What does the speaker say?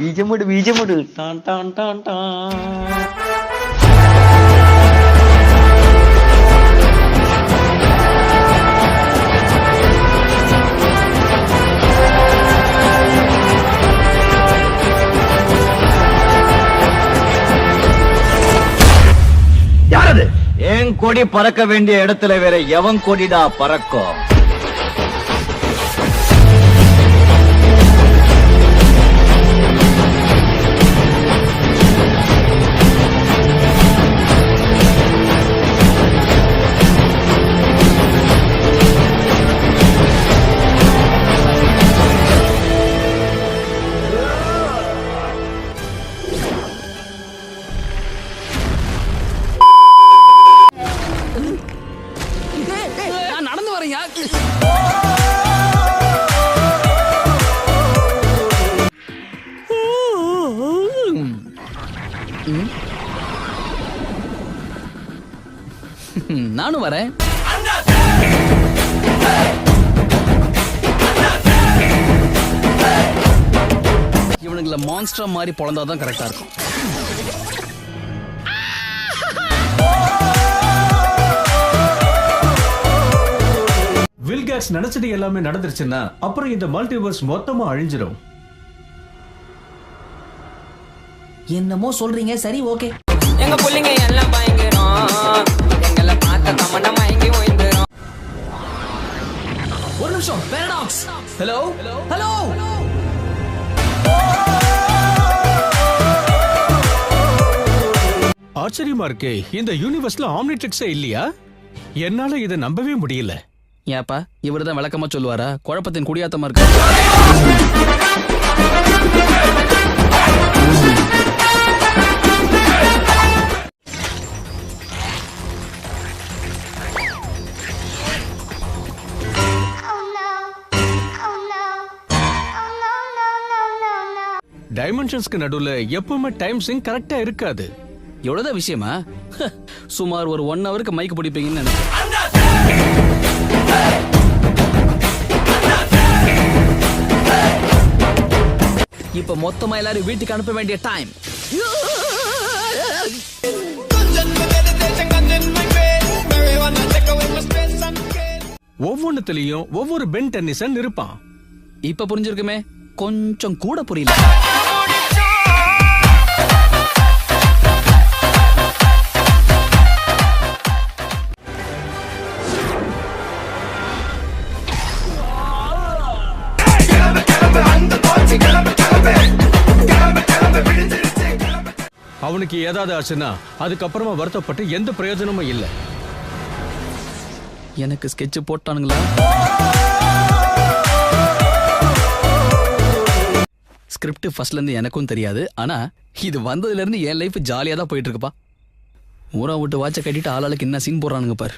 பீஜமுடு பீஜமுடு டான் டான் டான் டான். கொடி பறக்க வேண்டிய இடத்துல வேற எவன் கொடிடா பறக்கும்? நானும் வரேன். இவனுங்களை மான்ஸ்டர் மாதிரி பொழந்தாதான் கரெக்டா இருக்கும். வில்கேட்ஸ் நினைச்சது எல்லாமே நடந்துருச்சுன்னா அப்புறம் இந்த மல்டிவர்ஸ் மொத்தமா அழிஞ்சிடும் என்னமோ சொல்றீங்க. சரி ஓகே. எங்க புள்ளைங்க எல்லாம் பயங்கரம். எங்களை பார்த்த கமண்ட மயங்கி ஓய்ந்துரும். ஒரு நிமிஷம் பேரடாக்ஸ் ஹலோ ஹலோ ஆச்சரியமா இருக்கே இந்த யூனிவர்ஸ்ல ஆம்னிட்ரிக்ஸே இல்லையா? என்னால இதை நம்பவே முடியல. ஏப்பா இவர் தான் விளக்கமா சொல்லுவாரா? குழப்பத்தின் குடியாத்தமா இருக்கு. டைமென்ஷன்ஸ்க்கு நடுவுல எப்பவுமே டைம் சிங் கரெக்டா இருக்காது. எவ்வளவுதான் விஷயமா? சுமார் ஒரு ஒன் ஹவருக்கு மைக் பிடிப்பீங்கன்னு நினைக்கிறேன். இப்ப மொத்தமா எல்லாரும் வீட்டுக்கு அனுப்ப வேண்டிய டைம் ஒவ்வொன்னுத்திலையும் ஒவ்வொரு பென் டென்னிசன் இருப்பான். இப்ப புரிஞ்சிருக்குமே? கொஞ்சம் கூட புரியல. அவனுக்கு ஏதாவது ஆச்சுன்னா அதுக்கப்புறமா வருத்தப்பட்டு எந்த பிரயோஜனமும் இல்லை. எனக்கு ஸ்கெட்ச் போட்டானுங்களா? ஸ்கிரிப்ட் ஃபர்ஸ்ட்லேருந்து எனக்கும் தெரியாது. ஆனால் இது வந்ததுலேருந்து என் லைஃப் ஜாலியாக தான் போயிட்டு இருக்குப்பா. ஊரா விட்டு வாட்சை கட்டிட்டு ஆளாளுக்கு என்ன சீன் போடுறானுங்க பாரு.